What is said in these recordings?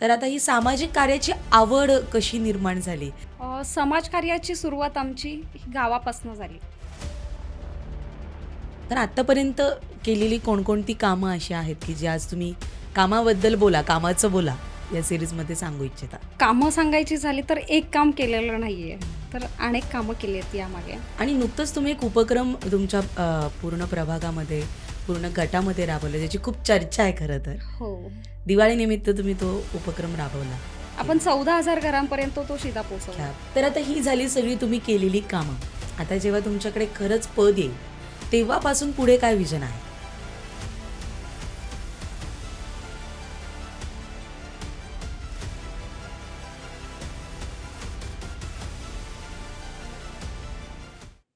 तर आता ही सामाजिक कार्याची आवड कशी निर्माण झाली? समाजकार्याची सुरुवात आमची गावापासून झाली. तर आत्तापर्यंत केलेली कोणकोणती कामं अशी आहेत की जी आज तुम्ही कामाबद्दल बोला कामाचं बोला या सिरीजमध्ये सांगू इच्छिता? कामं सांगायची झाली तर एक काम केलेलं नाही आहे तर अनेक कामं केली आहेत यामागे. आणि नुकतंच तुम्ही एक उपक्रम तुमच्या अ, पूर्ण प्रभागामध्ये पूर्ण गटामध्ये राबवला ज्याची खूप चर्चा आहे खरं तर. हो. दिवाळीनिमित्त तुम्ही तो उपक्रम राबवला. आपण चौदा हजार घरांपर्यंत तो शिदा पोचवला क्या- तर आता ही झाली सगळी तुम्ही केलेली कामं. आता जेव्हा तुमच्याकडे खरंच पद येईल तेव्हापासून पुढे काय विजन आहे?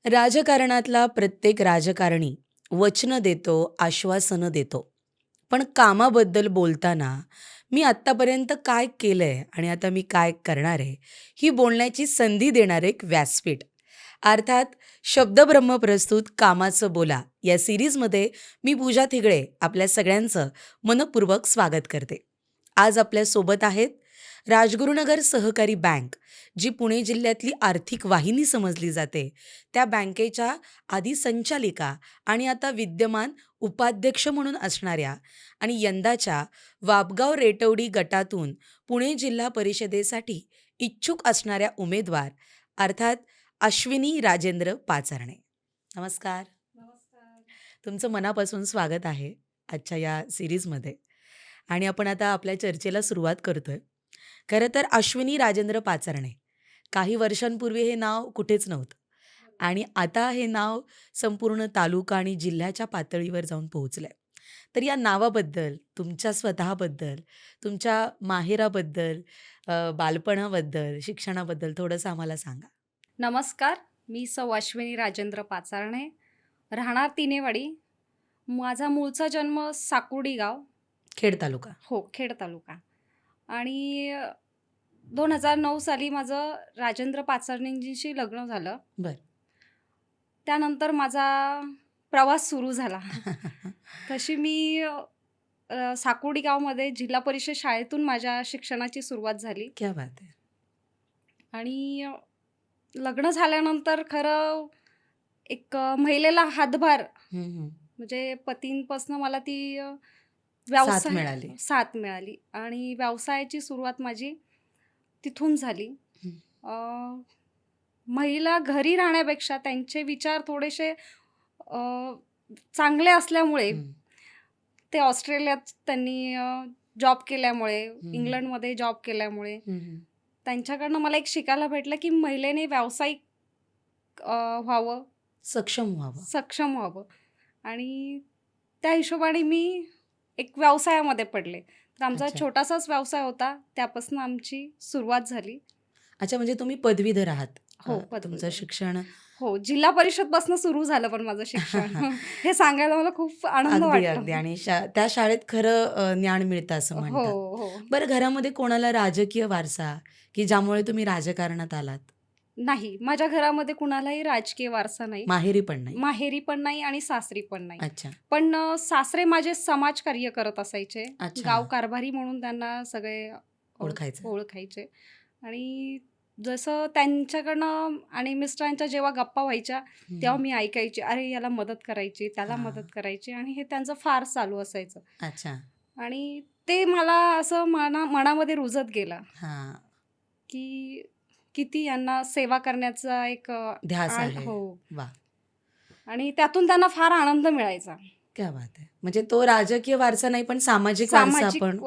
राजकारणातला प्रत्येक राजकारणी वचनं देतो आश्वासनं देतो. पण कामाबद्दल बोलताना मी आत्तापर्यंत काय केलं आहे आणि आता मी काय करणार आहे ही बोलण्याची संधी देणारे एक व्यासपीठ. अर्थात शब्दब्रह्म प्रस्तुत कामाचं बोला या सिरीजमध्ये मी पूजा थिगळे आपल्या सगळ्यांचं मनपूर्वक स्वागत करते. आज आपल्यासोबत आहेत राजगुरुनगर सहकारी बँक जी पुणे जिल्ह्यातली आर्थिक वाहिनी समजली जाते. त्या बँकेच्या आधी संचालिका आणि आता विद्यमान उपाध्यक्ष म्हणून असणाऱ्या आणि यंदाच्या वापगाव रेटवडी गटातून पुणे जिल्हा परिषदेसाठी इच्छुक असणाऱ्या उमेदवार अर्थात अश्विनी राजेंद्र पाचारणे. नमस्कार. तुमचं मनापासून स्वागत आहे आजच्या या सिरीजमध्ये. आणि आपण आता आपल्या चर्चेला सुरुवात करतोय. खरं तर अश्विनी राजेंद्र पाचारणे. काही वर्षांपूर्वी हे नाव कुठेच नव्हतं. आणि आता हे नाव संपूर्ण तालुका आणि जिल्ह्याच्या पातळीवर जाऊन पोहोचलं आहे तर या नावाबद्दल तुमच्या स्वतःबद्दल तुमच्या माहेराबद्दल बालपणाबद्दल शिक्षणाबद्दल थोडंसं आम्हाला सांगा. नमस्कार. मी सौ अश्विनी राजेंद्र पाचारणे. राहणार तिनेवाडी. माझा मूळचा जन्म साकुर्डी गाव. खेड तालुका. हो खेड तालुका. आणि दोन हजार नऊ साली माझं राजेंद्र पाचारणेंजीशी लग्न झालं बर. त्यानंतर माझा प्रवास सुरू झाला तशी मी अ, साकुर्डी गावमध्ये जिल्हा परिषद शाळेतून माझ्या शिक्षणाची सुरुवात झाली क्या बात आहे आणि अ, लग्न झाल्यानंतर खरं एक अ, महिलेला हातभार हम्म, हम्म. म्हणजे पतींपासून मला ती अ, साथ व्यवसाय मिळाली. साथ मिळाली. आणि व्यवसायाची सुरुवात माझी तिथून झाली. हं. अ, महिला घरी राहण्यापेक्षा त्यांचे विचार थोडेसे अ, चांगले असल्यामुळे. ते ऑस्ट्रेलियात त्यांनी जॉब केल्यामुळे इंग्लंडमध्ये जॉब केल्यामुळे. त्यांच्याकडनं मला एक शिकायला भेटलं की महिलेने व्यावसायिक अ, व्हावं. सक्षम व्हावं. सक्षम व्हावं. आणि त्या हिशोबाने मी एक व्यवसायामध्ये पडले. तर आमचा अच्छा. छोटासाच व्यवसाय होता. त्यापासून आमची सुरुवात झाली. अच्छा म्हणजे तुम्ही पदवीधर आहात. हो, अ, पदवीधर. तुमचं शिक्षण हो जिल्हा परिषदपासून सुरू झालं पण माझं शिक्षण. हे सांगायला मला खूप आनंद अगदी अगदी. वाटतो आणि शा- त्या शाळेत खरं अ, ज्ञान मिळतं असं हो म्हणतात. हो. बरं घरामध्ये कोणाला राजकीय वारसा की ज्यामुळे तुम्ही राजकारणात आलात? नाही. माझ्या घरामध्ये कुणालाही राजकीय वारसा नाही. माहेरी पण नाही. माहेरी पण नाही आणि सासरी पण नाही. अच्छा. पण अ, सासरे माझे समाजकार्य करत असायचे. अच्छा. गाव कारभारी म्हणून त्यांना सगळे अ, ओळखायचं. ओळखायचे. आणि जसं त्यांच्याकडनं आणि मिस्टरांच्या जेव्हा गप्पा व्हायच्या हम्म. तेव्हा मी ऐकायची अरे याला मदत करायची त्याला हा. मदत करायची. आणि हे त्यांचं फार चालू असायचं. अच्छा. आणि ते मला असं मना मनामध्ये रुजत गेलं. हा. की किती यांना सेवा करण्याचा एक ध्यास आहे. हो. वा. आणि त्यातून त्यांना फार आनंद मिळायचा. क्या बात आहे. म्हणजे तो राजकीय वारसा नाही पण सामाजिक वारसा आपण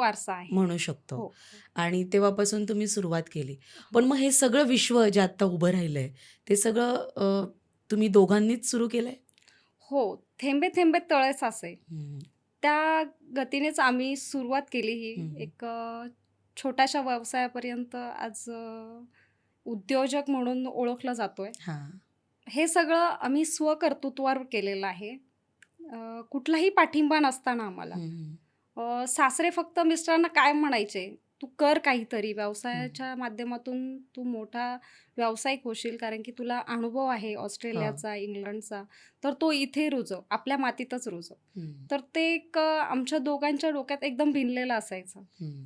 म्हणू शकतो. हो. आणि तेव्हापासून तुम्ही सुरुवात केली. पण मग हे सगळं विश्व जे आता उभं राहिलंय ते सगळं तुम्ही दोघांनीच सुरू केलंय? हो. थेंबे थेंबे तळे हम्म. त्या गतीनेच आम्ही सुरुवात केली ही. एक छोट्याशा व्यवसायापर्यंत आज उद्योजक म्हणून ओळखलं जातोय. हा. हे सगळं आम्ही स्वकर्तृत्वावर केलेलं आहे. कुठलाही पाठिंबा नसताना आम्हाला. सासरे फक्त मिस्टरांना काय म्हणायचे? तू कर काहीतरी. व्यवसायाच्या माध्यमातून तू मोठा व्यावसायिक होशील कारण की तुला अनुभव आहे ऑस्ट्रेलियाचा इंग्लंडचा. तर तो इथे रुजव आपल्या मातीतच रुजव. तर ते एक आमच्या दोघांच्या डोक्यात एकदम भिनलेलं असायचं.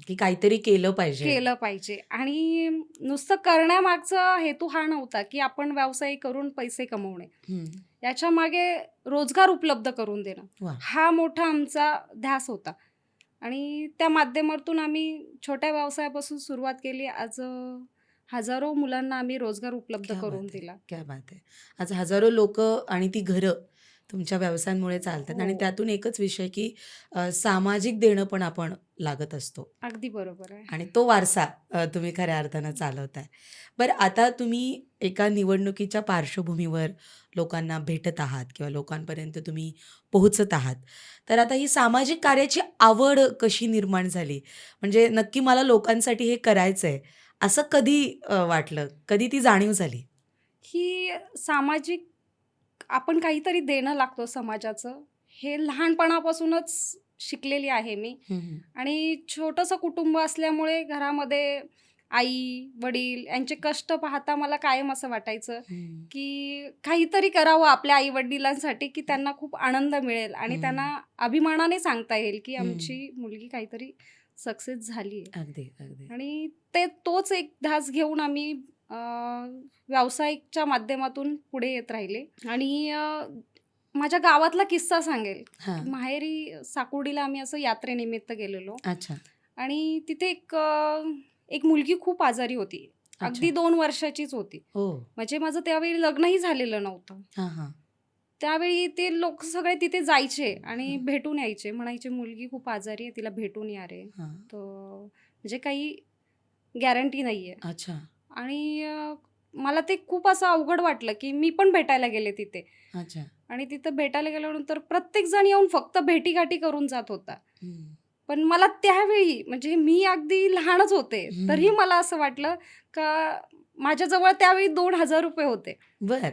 की काहीतरी केलं पाहिजे. केलं पाहिजे. आणि नुसतं करण्यामागचा हेतू हा नव्हता की आपण व्यवसाय करून पैसे कमवणे. याच्या मागे रोजगार उपलब्ध करून देणं. हा मोठा आमचा ध्यास होता. आणि त्या माध्यमातून आम्ही छोट्या व्यवसायापासून सुरुवात केली. आज हजारो मुलांना आम्ही रोजगार उपलब्ध करून. दिला. क्या बात आहे. आज हजारो लोक आणि ती घरं तुमच्या व्यवसायांमुळे चालतात आणि हो. त्यातून एकच विषय की अ, सामाजिक देणं पण आपण लागत असतो. अगदी बरोबर आहे. आणि तो वारसा अ, तुम्ही खऱ्या अर्थानं चालवताय. बरं आता तुम्ही एका निवडणुकीच्या पार्श्वभूमीवर लोकांना भेटत आहात किंवा लोकांपर्यंत तुम्ही पोहोचत आहात. तर आता ही सामाजिक कार्याची आवड कशी निर्माण झाली? म्हणजे नक्की मला लोकांसाठी हे करायचं आहे असं कधी अ, वाटलं? कधी ती जाणीव झाली? ही सामाजिक आपण काहीतरी देणं लागतो समाजाचं. हे लहानपणापासूनच शिकलेली आहे मी. आणि छोटंसं कुटुंब असल्यामुळे घरामध्ये आई वडील यांचे कष्ट पाहता मला कायम असं वाटायचं की काहीतरी करावं आपल्या आई वडिलांसाठी की त्यांना खूप आनंद मिळेल आणि. त्यांना अभिमानाने सांगता येईल की. आमची मुलगी काहीतरी सक्सेस झाली अगदी अगदी. आणि ते तोच एक ध्यास घेऊन आम्ही व्यावसायिकच्या माध्यमातून पुढे येत राहिले. आणि माझ्या गावातला किस्सा सांगेल. माहेरी साकुर्डीला आम्ही असं यात्रेनिमित्त गेलेलो. अच्छा. आणि तिथे एक एक मुलगी खूप आजारी होती. अगदी दोन वर्षाचीच होती. हो. म्हणजे माझं त्यावेळी लग्नही झालेलं नव्हतं. त्यावेळी ते लोक सगळे तिथे जायचे आणि. भेटून यायचे. म्हणायचे मुलगी खूप आजारी आहे तिला भेटून या रे. तर म्हणजे काही गॅरंटी नाही आहे अच्छा. आणि अं, मला ते खूप असं अवघड वाटलं की मी पण भेटायला गेले तिथे. अच्छा. आणि तिथं भेटायला गेल्यानंतर प्रत्येक जण येऊन फक्त भेटीगाठी करून जात होता. पण मला त्यावेळी म्हणजे मी अगदी लहानच होते हम्म. तरी मला असं वाटलं का माझ्याजवळ त्यावेळी दोन हजार रुपये होते. बर.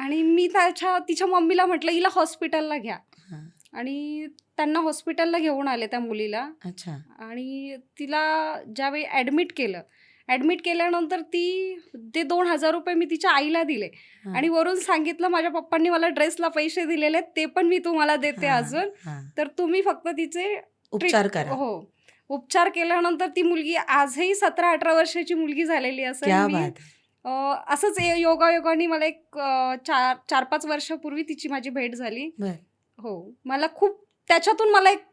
आणि मी त्याच्या तिच्या मम्मीला म्हटलं हिला हॉस्पिटलला घ्या. हां. आणि त्यांना हॉस्पिटलला घेऊन आले त्या मुलीला. अच्छा. आणि तिला ज्यावेळी ॲडमिट केलं ॲडमिट केल्यानंतर ती ते दोन हजार रुपये मी तिच्या आईला दिले. आणि वरून सांगितलं माझ्या पप्पांनी मला ड्रेसला पैसे दिलेले आहेत, ते पण मी तुम्हाला देते अजून. तर तुम्ही फक्त तिचे उपचार करा. हो. उपचार केल्यानंतर ती मुलगी आजही सतरा अठरा वर्षाची मुलगी झालेली असेल. असंच योगायोगाने मला एक चार चार पाच वर्षापूर्वी तिची माझी भेट झाली. हो. मला खूप त्याच्यातून मला एक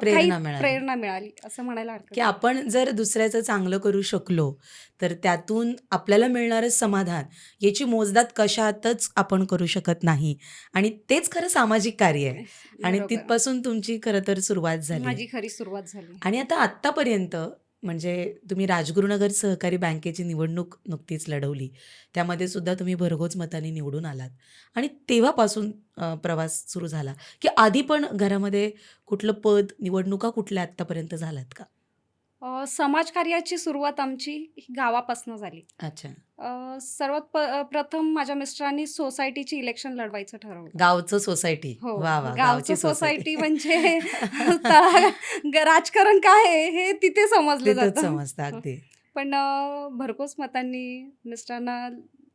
प्रेरणा मिळाली. प्रेरणा मिळाली असं म्हणायला हरकत की नाही. आपण जर दुसऱ्याचं चांगलं करू शकलो तर त्यातून आपल्याला मिळणारं समाधान याची मोजदात कशातच आपण करू शकत नाही आणि तेच खरं सामाजिक कार्य आहे आणि बरोबर. तिथपासून तुमची खरं तर सुरुवात झाली माझी खरी सुरुवात झाली आणि आता आत्तापर्यंत म्हणजे तुम्ही राजगुरुनगर सहकारी बँकेची निवडणूक नुकतीच लढवली. त्यामध्ये सुद्धा तुम्ही भरघोस मताने निवडून आलात. आणि तेव्हापासून अ, प्रवास सुरू झाला. की आधी पण घरामध्ये कुठलं पद निवडणुका कुठल्या आत्तापर्यंत झाल्यात का? अ, समाजकार्याची सुरुवात आमची गावापासून झाली. अच्छा. अ, सर्वात प- प्रथम माझ्या मिस्टरांनी सोसायटीची इलेक्शन लढवायचं ठरवलं. गावचं सोसायटी. हो गावचं गावची सोसायटी म्हणजे तळा- ग- राजकारण काय आहे हे तिथे समजलं तिथंच जातं. समजतं अगदी. पण अ, भरघोस मतांनी मिस्टरांना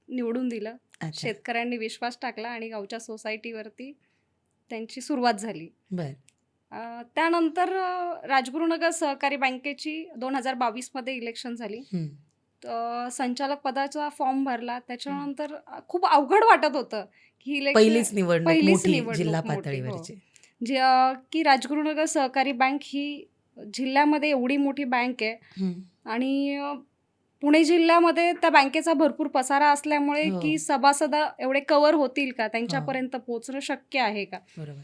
निवडून दिलं. अच्छा. शेतकऱ्यांनी विश्वास टाकला आणि गावच्या सोसायटीवरती त्यांची सुरुवात झाली. बर. त्यानंतर राजगुरुनगर सहकारी बँकेची दोन हजार बावीसमध्ये इलेक्शन झाली. संचालक पदाचा फॉर्म भरला. त्याच्यानंतर खूप अवघड वाटत होतं की पहिलीच निवडणूक पहिलीच निवडणूक जिल्हा हो. पातळीवरची. जे की राजगुरुनगर सहकारी बँक ही जिल्ह्यामध्ये एवढी मोठी बँक आहे. आणि पुणे जिल्ह्यामध्ये त्या बँकेचा भरपूर पसारा असल्यामुळे हो. की सभासद एवढे कव्हर होतील का? त्यांच्यापर्यंत पोहोचणं शक्य आहे का? बरोबर.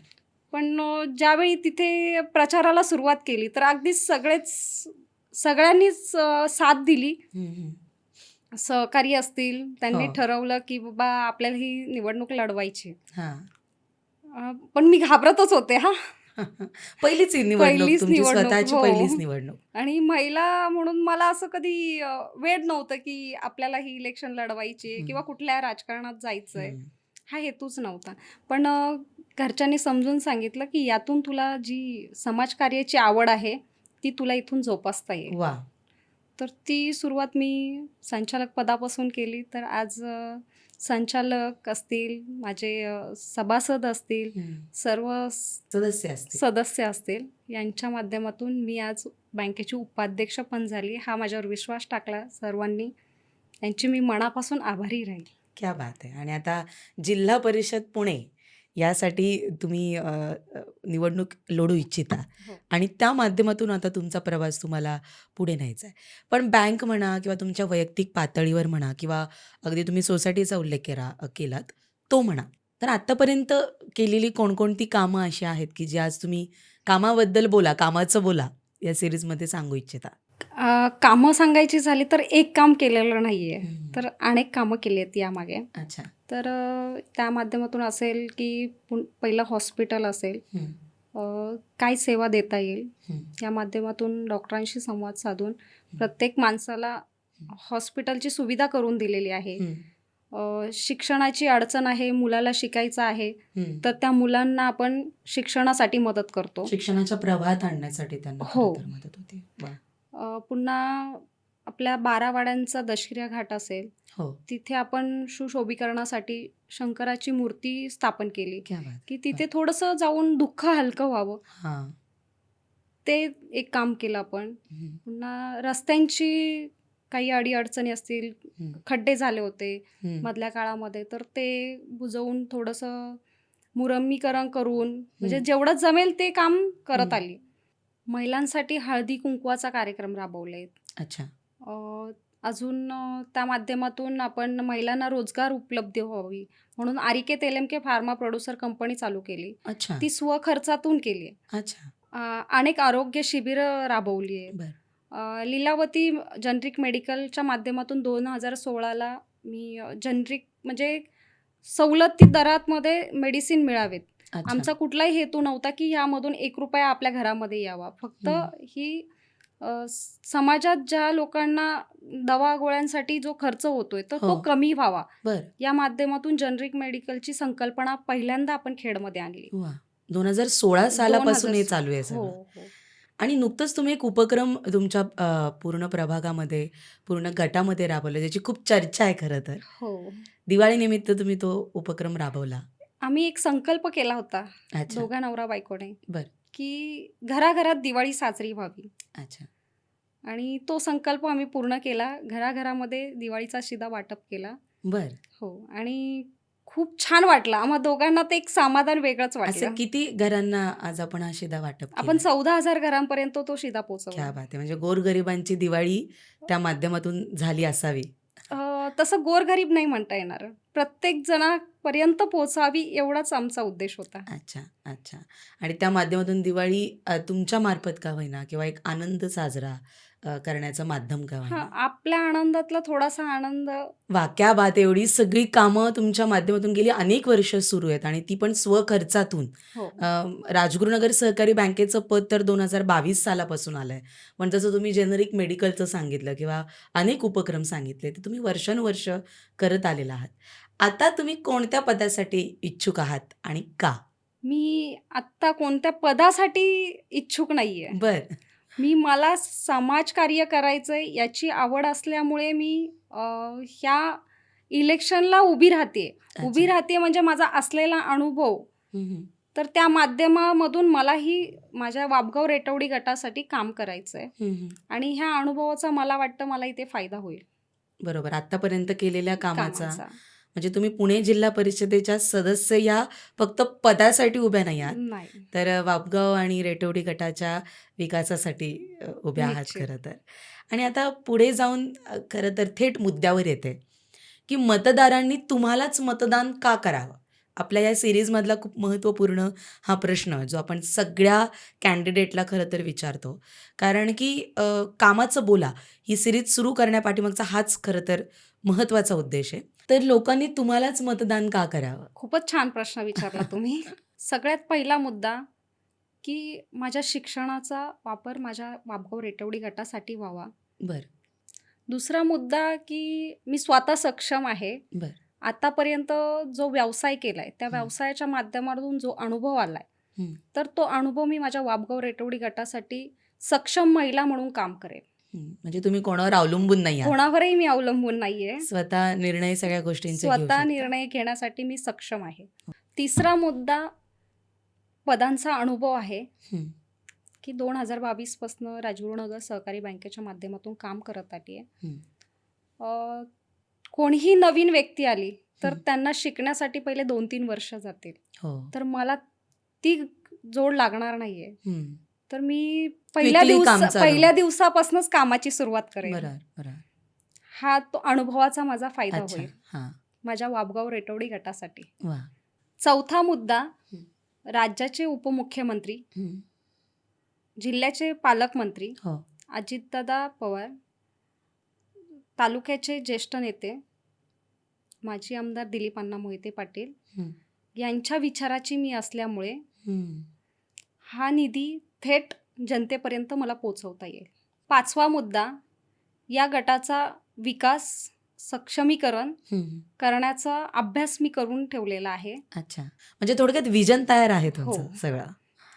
पण ज्यावेळी तिथे प्रचाराला सुरुवात केली तर अगदी सगळेच सगळ्यांनीच साथ दिली. सहकारी असतील त्यांनी हो. ठरवलं की बाबा आपल्याला ही निवडणूक लढवायची हा पण मी घाबरतच होते हा पहिलीच ही पहिलीच निवडणूक, स्वतःची. पहिलीच निवडणूक आणि महिला म्हणून मला असं कधी वेळ नव्हतं की आपल्याला ही इलेक्शन लढवायची. किंवा कुठल्या राजकारणात जायचंय. हा हेतूच नव्हता पण घरच्यांनी समजून सांगितलं की यातून तुला जी समाजकार्याची आवड आहे ती तुला इथून जोपासता येईल. वा. तर ती सुरुवात मी संचालक पदापासून केली. तर आज संचालक असतील माझे सभासद असतील. सर्व सदस्य असतील. सदस्य असतील यांच्या माध्यमातून मी आज बँकेची उपाध्यक्ष पण झाली. हा माझ्यावर विश्वास टाकला सर्वांनी. यांची मी मनापासून आभारी राहील. क्या बात आहे. आणि आता जिल्हा परिषद पुणे यासाठी तुम्ही अ, अ, निवडणूक लढू इच्छिता. हो. आणि त्या माध्यमातून आता तुमचा प्रवास तुम्हाला पुढे न्यायचा आहे पण बँक म्हणा किंवा तुमच्या वैयक्तिक पातळीवर म्हणा किंवा अगदी तुम्ही सोसायटीचा उल्लेख केला केलात तो म्हणा. तर आत्तापर्यंत केलेली कोणकोणती कामं अशी आहेत की जी आज तुम्ही कामाबद्दल बोला कामाचं बोला या सिरीजमध्ये सांगू इच्छिता? अ, कामं सांगायची झाली तर एक काम केलेलं नाही आहे तर तर अनेक कामं केली आहेत यामागे. अच्छा. तर अ, त्या माध्यमातून असेल की पुन- पहिलं हॉस्पिटल असेल. अ, काय सेवा देता येईल? या माध्यमातून डॉक्टरांशी संवाद साधून प्रत्येक माणसाला हॉस्पिटलची सुविधा करून दिलेली आहे. अ, शिक्षणाची अडचण आहे मुलाला शिकायचं आहे. तर त्या मुलांना आपण शिक्षणासाठी मदत करतो. शिक्षणाच्या प्रवाहात आणण्यासाठी त्यांना हो. खरं तर मदत होते. वा. पुन्हा आपल्या बारावाड्यांचा दशकिऱ्या घाट असेल हो. तिथे आपण सुशोभीकरणासाठी शंकराची मूर्ती स्थापन केली. क्या बात. की तिथे थोडंसं जाऊन दुःख हलकं व्हावं. हां. ते एक काम केलं आपण. पुन्हा रस्त्यांची काही अडीअडचणी असतील खड्डे झाले होते. मधल्या काळामध्ये तर ते बुजवून थोडंसं मुरमीकरण करून म्हणजे. जेवढं जमेल ते काम करत. आली. महिलांसाठी हळदी कुंकवाचा कार्यक्रम राबवले अच्छा. अ, अजून अ, त्या माध्यमातून आपण महिलांना रोजगार उपलब्ध व्हावी म्हणून आरिके तेलमके फार्मा प्रोड्युसर कंपनी चालू केली. अच्छा. ती स्वखर्चातून केली अच्छा. अ, अनेक आरोग्य शिबिरं राबवली आहे बर. अ, लीलावती जनरिक मेडिकलच्या माध्यमातून दोन हजार सोळाला मी जनरिक म्हणजे सवलती दरातमध्ये मेडिसिन मिळावेत. आमचा कुठलाही हेतू नव्हता की यामधून एक रुपया आपल्या घरामध्ये यावा. फक्त हं. ही समाजात ज्या लोकांना दवा गोळ्यांसाठी जो खर्च होतोय तर तो हो. कमी व्हावा. या माध्यमातून जनरिक मेडिकलची संकल्पना पहिल्यांदा आपण खेडमध्ये आणली. दोन हजार सोळा सालापासून हे 2016 चालू आहे हो सगळं. हो आणि नुकतंच तुम्ही एक उपक्रम तुमच्या पूर्ण प्रभागामध्ये पूर्ण गटामध्ये राबवला ज्याची खूप चर्चा आहे खरं तर. हो. दिवाळीनिमित्त तुम्ही तो उपक्रम राबवला. आम्ही एक संकल्प केला होता अच्छा. दोघा नवरा बायकोने बर. की घराघरात दिवाळी साजरी व्हावी. अच्छा. आणि तो संकल्प आम्ही पूर्ण केला. घराघरामध्ये दिवाळीचा शिदा वाटप केला. बर. हो. आणि खूप छान वाटलं. आम्हा दोघांना ते एक समाधान वेगळंच असं वाटलं किती घरांना आज आपण हा शिदा वाटप आपण? चौदा हजार घरांपर्यंत तो शिदा क्या पोहोचवला बात आहे. म्हणजे गोरगरिबांची दिवाळी त्या माध्यमातून झाली असावी. तसं गोरगरीब नाही म्हणता येणार. प्रत्येक जणापर्यंत पोहोचावी एवढाच आमचा उद्देश होता. अच्छा अच्छा. आणि त्या माध्यमातून दिवाळी तुमच्या मार्फत का होईना? किंवा एक आनंद साजरा? करण्याचं माध्यम का होईना आपल्या आनंदातला थोडासा आनंद. वा क्या बात एवढी सगळी कामं तुमच्या माध्यमातून गेली अनेक वर्ष सुरू आहेत आणि ती पण स्वखर्चातून. हो. राजगुरुनगर सहकारी बँकेचं पद तर दोन हजार बावीस सालापासून आलं आहे पण जसं तुम्ही जेनरिक मेडिकलचं सांगितलं किंवा अनेक उपक्रम सांगितले ते तुम्ही वर्षानुवर्ष करत आलेला आहात. आता तुम्ही कोणत्या पदासाठी इच्छुक आहात आणि का? मी आत्ता कोणत्या पदासाठी इच्छुक नाहीये. बर. मी मला समाजकार्य करायचंय याची आवड असल्यामुळे मी अं, ह्या इलेक्शनला उभी राहते. उभी. राहते म्हणजे माझा असलेला अनुभव. हम्म. तर त्या माध्यमामधून मलाही माझ्या वाबगाव रेटवडी गटासाठी काम करायचं आहे हम्म. आणि ह्या अनुभवाचा मला वाटतं मला इथे फायदा होईल. बरोबर. आतापर्यंत केलेल्या कामाचा. कामाचा. म्हणजे तुम्ही पुणे जिल्हा परिषदेच्या सदस्य या फक्त पदासाठी उभ्या नाही. आहात तर वापगाव आणि रेटवडी गटाच्या विकासासाठी उभ्या आहात. खरं तर. आणि आता पुढे जाऊन खरं तर थेट मुद्द्यावर येते की मतदारांनी तुम्हालाच मतदान का करावं? आपल्या या सिरीजमधला खूप महत्त्वपूर्ण हा प्रश्न जो आपण सगळ्या कॅन्डिडेटला खरं तर विचारतो. कारण की कामाचं बोला ही सिरीज सुरू करण्यापाठीमागचा हाच खरं तर महत्त्वाचा उद्देश आहे. तर लोकांनी तुम्हालाच मतदान का करावं? खूपच छान प्रश्न विचारला तुम्ही. सगळ्यात पहिला मुद्दा की माझ्या शिक्षणाचा वापर माझ्या वाबगाव रेटवडी गटासाठी व्हावा. बर. दुसरा मुद्दा की मी स्वतः सक्षम आहे. बर. आतापर्यंत जो व्यवसाय केलाय त्या. व्यवसायाच्या माध्यमातून जो अनुभव आलाय. तर तो अनुभव मी माझ्या वाबगाव रेटवडी गटासाठी सक्षम महिला म्हणून काम करेन म्हणजे तुम्ही कोणावर अवलंबून नाही. कोणावरही मी अवलंबून नाहीये स्वतः निर्णय सगळ्या गोष्टींचे घेऊ स्वतः. निर्णय घेण्यासाठी मी सक्षम आहे तिसरा मुद्दा पदांचा अनुभव आहे की दोन हजार बावीस पासनं राजगुरुनगर सहकारी बँकेच्या माध्यमातून काम करत आली. आहे कोणीही नवीन व्यक्ती आली तर. त्यांना शिकण्यासाठी पहिले दोन तीन वर्ष जातील हो. तर मला ती जोड लागणार नाहीये हं. तर मी पहिल्या Quickly दिवस चालू. पहिल्या दिवसापासूनच कामाची सुरुवात करेन बरोबर, बरोबर. हा तो अनुभवाचा माझा फायदा अच्छा. होईल हां. माझ्या वाबगाव रेटवडी गटासाठी! चौथा मुद्दा. राज्याचे उपमुख्यमंत्री. जिल्ह्याचे पालकमंत्री हो. अजितदादा पवार तालुक्याचे ज्येष्ठ नेते माजी आमदार दिलीप अण्णा मोहिते पाटील. यांच्या विचाराची मी असल्यामुळे हं. हा निधी थेट जनतेपर्यंत मला पोचवता येईल पाचवा मुद्दा या गटाचा विकास सक्षमीकरण. करण्याचा अभ्यास मी करून ठेवलेला आहे अच्छा. म्हणजे थोडक्यात विजन तयार आहे हो. सगळं.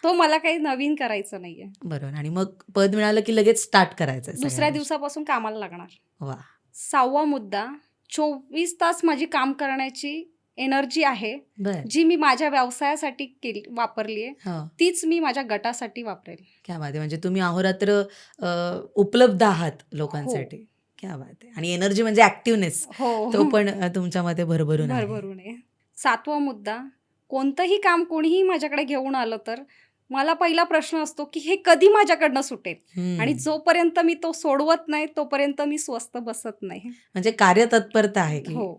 तो मला काही नवीन करायचं नाहीये बरोबर आणि मग पद मिळालं की लगेच स्टार्ट करायचं दुसऱ्या सगळ्या दिवसापासून कामाला लागणार गोष्टी. वाह! सहावा मुद्दा चोवीस तास माझी काम करण्याची एनर्जी आहे बरं. जी मी माझ्या व्यवसायासाठी केली वापरली आहे हो. तीच मी माझ्या गटासाठी वापरेल क्या बात आहे. म्हणजे तुम्ही अहोरात्र अ, उपलब्ध आहात लोकांसाठी. क्या बात आहे. आणि एनर्जी म्हणजे ॲक्टिव्हनेस हो तो पण अ, तुमच्यामध्ये भरभरून आहे. भरभरून आहे सातवा मुद्दा कोणतंही काम कोणीही माझ्याकडे घेऊन आलं तर मला पहिला प्रश्न असतो की हे कधी माझ्याकडनं सुटेल. आणि जोपर्यंत मी तो सोडवत नाही तोपर्यंत मी स्वस्त बसत नाही म्हणजे कार्यतत्परता आहे की हो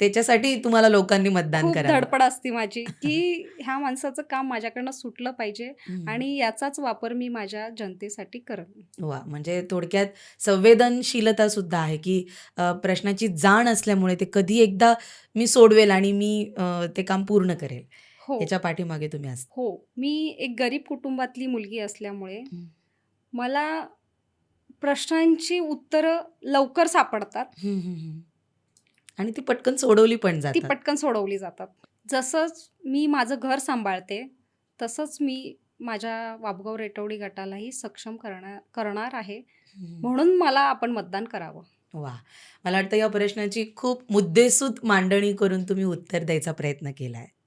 त्याच्यासाठी तुम्हाला लोकांनी मतदान करावं. धडपड असते माझी की ह्या माणसाचं काम माझ्याकडनं सुटलं पाहिजे. आणि याचाच वापर मी माझ्या जनतेसाठी करेन वा म्हणजे थोडक्यात संवेदनशीलता सुद्धा आहे की प्रश्नाची जाण असल्यामुळे ते कधी एकदा मी सोडवेल आणि मी ते काम पूर्ण करेल हो. याच्या पाठीमागे तुम्ही असता. हो. मी एक गरीब कुटुंबातली मुलगी असल्यामुळे हं. मला प्रश्नांची उत्तरं लवकर सापडतात. हं, हं, हं. आणि ती पटकन सोडवली पण ती जातात. पटकन सोडवली जातात. जसंच मी माझं घर सांभाळते तसंच मी माझ्या वाबगाव रेटवडी गटालाही सक्षम करणार करणार आहे. हं. म्हणून मला आपण मतदान करावं. वा. मला वाटतं या प्रश्नाची खूप मुद्देसूद मांडणी करून तुम्ही उत्तर द्यायचा प्रयत्न केला आहे.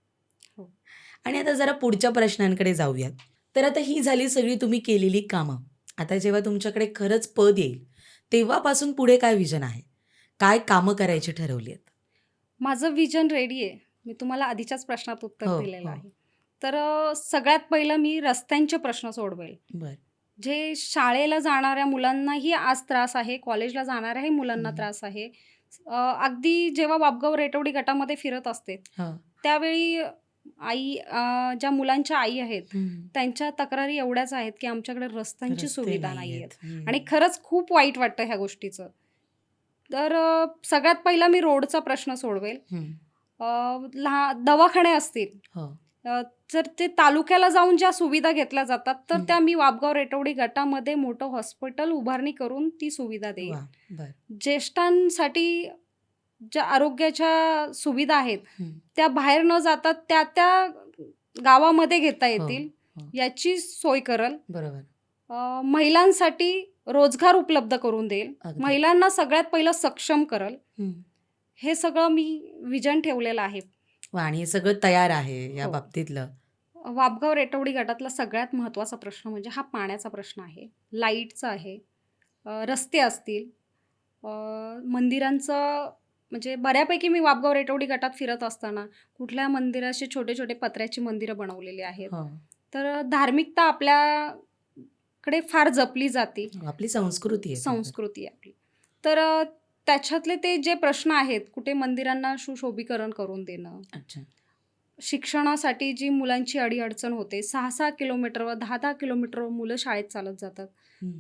आणि आता जरा पुढच्या प्रश्नांकडे जाऊयात. तर आता ही झाली सगळी तुम्ही केलेली कामं. आता जेव्हा तुमच्याकडे खरंच पद येईल तेव्हापासून पुढे काय विजन आहे? काय कामं करायची ठरवली आहेत माझं विजन रेडी आहे. मी तुम्हाला आधीच्याच प्रश्नात उत्तर हो, दिलेलं हो. आहे. तर सगळ्यात पहिलं मी रस्त्यांचे प्रश्न सोडवेल. बर. जे शाळेला जाणाऱ्या मुलांनाही आज त्रास आहे कॉलेजला जाणाऱ्याही मुलांना. त्रास आहे. अ, अगदी जेव्हा वापगाव रेटवडी गटामध्ये फिरत असते हो. त्यावेळी आई अ, ज्या मुलांच्या आई आहेत. त्यांच्या तक्रारी एवढ्याच आहेत की आमच्याकडे रस्त्यांची रस्ते सुविधा नाही नाहीयेत. आहेत. आणि खरंच खूप वाईट वाटतं ह्या गोष्टीचं तर अ, सगळ्यात पहिला मी रोडचा प्रश्न सोडवेल हं. अ, लहा दवाखाने असतील हो अ, जर ते तालुक्याला जाऊन ज्या सुविधा घेतल्या जातात तर हं. त्या मी वापगाव रेटवडी गटामध्ये मोठं हॉस्पिटल उभारणी करून ती सुविधा देईल वा बर ज्येष्ठांसाठी ज्या आरोग्याच्या सुविधा आहेत. त्या बाहेर न जाता त्या त्या गावामध्ये घेता येतील. याची सोय करल बरोबर महिलांसाठी रोजगार उपलब्ध करून देईल. महिलांना सगळ्यात पहिलं सक्षम करल हं. सगळं मी विजन ठेवलेलं आहे आणि हे सगळं तयार आहे या हो. बाबतीतलं वापगाव रेटवडी गटातला सगळ्यात महत्त्वाचा प्रश्न म्हणजे हा पाण्याचा प्रश्न आहे लाईटचा आहे रस्ते असतील मंदिरांचं म्हणजे बऱ्यापैकी मी वापगाव रेटवडी गटात फिरत असताना कुठल्या मंदिराचे छोटे छोटे पत्र्याची मंदिरं बनवलेली आहेत. तर धार्मिकता आपल्याकडे फार जपली जाते. आपली संस्कृती आहे. संस्कृती आपली. तर त्याच्यातले ते जे प्रश्न आहेत कुठे मंदिरांना सुशोभीकरण करून देणं. अच्छा. शिक्षणासाठी जी मुलांची अडीअडचण होते सहा सहा किलोमीटरवर दहा दहा किलोमीटरवर मुलं शाळेत चालत जातात.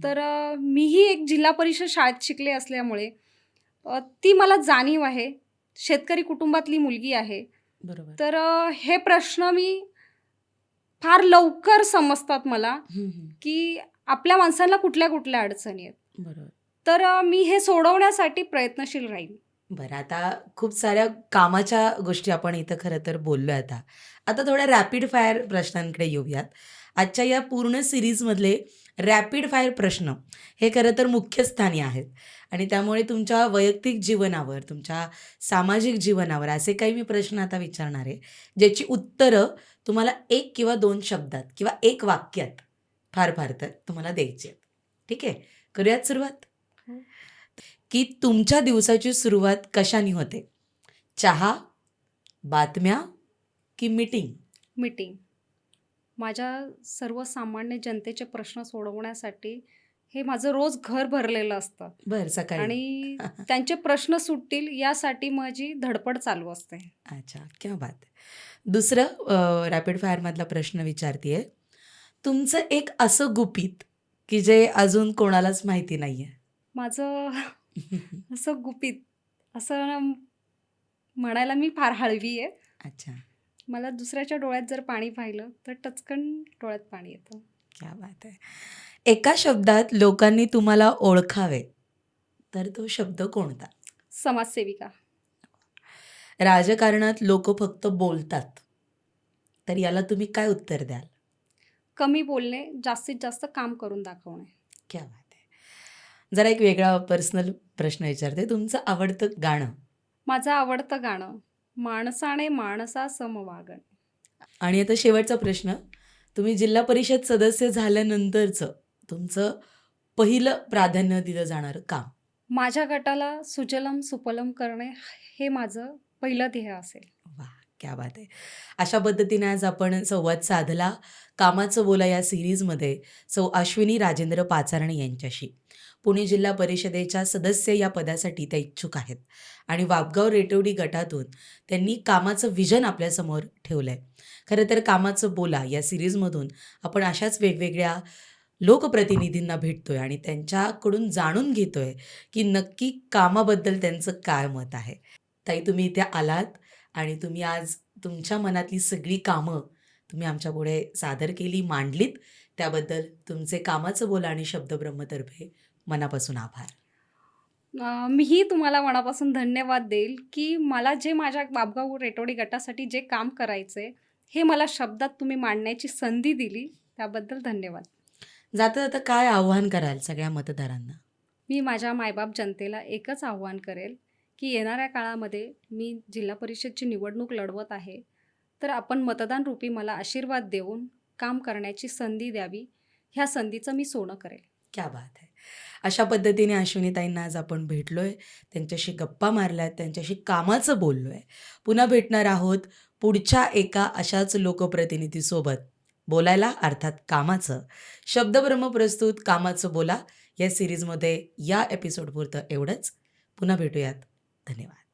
तर मीही एक जिल्हा परिषद शाळेत शिकले असल्यामुळे ती मला जाणीव आहे. शेतकरी कुटुंबातली मुलगी आहे. बरोबर. तर हे प्रश्न मी फार लवकर समजतात मला. की आपल्या माणसांना कुठल्या कुठल्या अडचणी आहेत. बरोबर. तर मी हे सोडवण्यासाठी प्रयत्नशील राहील बरं आता खूप साऱ्या कामाच्या गोष्टी आपण इथं खरं तर बोललो आता. आता थोड्या रॅपिड फायर प्रश्नांकडे येऊयात. आजच्या या पूर्ण सिरीजमधले रॅपिड फायर प्रश्न. हे खरं तर मुख्य स्थानी आहेत. आणि त्यामुळे तुमच्या वैयक्तिक जीवनावर तुमच्या सामाजिक जीवनावर असे काही मी प्रश्न आता विचारणार आहे ज्याची उत्तरं तुम्हाला एक किंवा दोन शब्दात किंवा एक वाक्यात फार फार तर तुम्हाला द्यायची आहेत. ठीक आहे? करूयात सुरुवात. की तुमच्या दिवसाची सुरुवात कशाने होते? चहा बातम्या की मीटिंग? मीटिंग. माझ्या सर्वसामान्य जनतेचे प्रश्न सोडवण्यासाठी हे माझं रोज घर भरलेलं असतं. बर सकाळी आणि त्यांचे प्रश्न सुटतील यासाठी माझी धडपड चालू असते. अच्छा क्या बात. दुसरं रॅपिड फायरमधला प्रश्न विचारतीये. तुमचं एक असं गुपित की जे अजून कोणालाच माहिती नाही माझं आहे असं गुपित असं म्हणायला मी फार हळवी आहे अच्छा. मला दुसऱ्याच्या डोळ्यात जर पाणी पाहिलं तर टचकन डोळ्यात पाणी येतं. क्या बात आहे. एका शब्दात लोकांनी तुम्हाला ओळखावे तर तो शब्द कोणता? समाजसेविका. राजकारणात लोक फक्त बोलतात तर याला तुम्ही काय उत्तर द्याल? कमी बोलणे जास्तीत जास्त काम करून दाखवणे. क्या बात आहे. जरा एक वेगळा पर्सनल प्रश्न विचारते. तुमचं आवडतं गाणं? माझं आवडतं गाणं माणसाने माणसा समवागण. आणि आता शेवटचा प्रश्न. तुम्ही जिल्हा परिषद सदस्य झाल्यानंतरचं तुमचं पहिलं प्राधान्य दिलं जाणारं काम? माझ्या गटाला सुजलम सुपलम करणे हे माझं पहिलं ध्येय असेल. वा क्या बात आहे. अशा पद्धतीने आज आपण संवाद साधला. कामाचं बोला या सिरीजमध्ये. सौ अश्विनी राजेंद्र पाचारणे यांच्याशी. पुणे जिल्हा परिषदेच्या सदस्य या पदासाठी त्या इच्छुक आहेत. आणि वापगाव रेटवडी गटातून त्यांनी कामाचं विजन आपल्यासमोर ठेवलं आहे खरं तर कामाचं बोला या सिरीजमधून आपण अशाच वेगवेगळ्या लोकप्रतिनिधींना भेटतोय आणि त्यांच्याकडून जाणून घेतोय की नक्की कामाबद्दल त्यांचं काय मत आहे. ताई तुम्ही इथे आलात. आणि तुम्ही आज तुमच्या मनातली सगळी कामं तुम्ही आमच्यापुढे सादर केली मांडलीत. त्याबद्दल तुमचे कामाचं बोला आणि शब्दब्रह्मतर्फे मनापासून आभार. मीही तुम्हाला मनापासून धन्यवाद देईल की मला जे माझ्या बाबगाव रेटोडी गटासाठी जे काम करायचे हे मला शब्दात तुम्ही मांडण्याची संधी दिली त्याबद्दल धन्यवाद. जाता जाता काय आव्हान कराल सगळ्या मतदारांना? मी माझ्या मायबाप जनतेला एकच आव्हान करेल की येणाऱ्या काळामध्ये मी जिल्हा परिषदची निवडणूक लढवत आहे तर आपण मतदानरूपी मला आशीर्वाद देऊन काम करण्याची संधी द्यावी ह्या संधीचं मी सोनं करेल. क्या बात आहे अशा पद्धतीने अश्विनीताईंना आज आपण भेटलो आहे त्यांच्याशी गप्पा मारल्यात त्यांच्याशी कामाचं बोललो आहे पुन्हा भेटणार आहोत पुढच्या एका अशाच लोकप्रतिनिधीसोबत. बोलायला अर्थात कामाचं. शब्दब्रह्म प्रस्तुत कामाचं बोला. या सिरीजमध्ये या एपिसोडपुरतं एवढंच. पुन्हा भेटूयात. धन्यवाद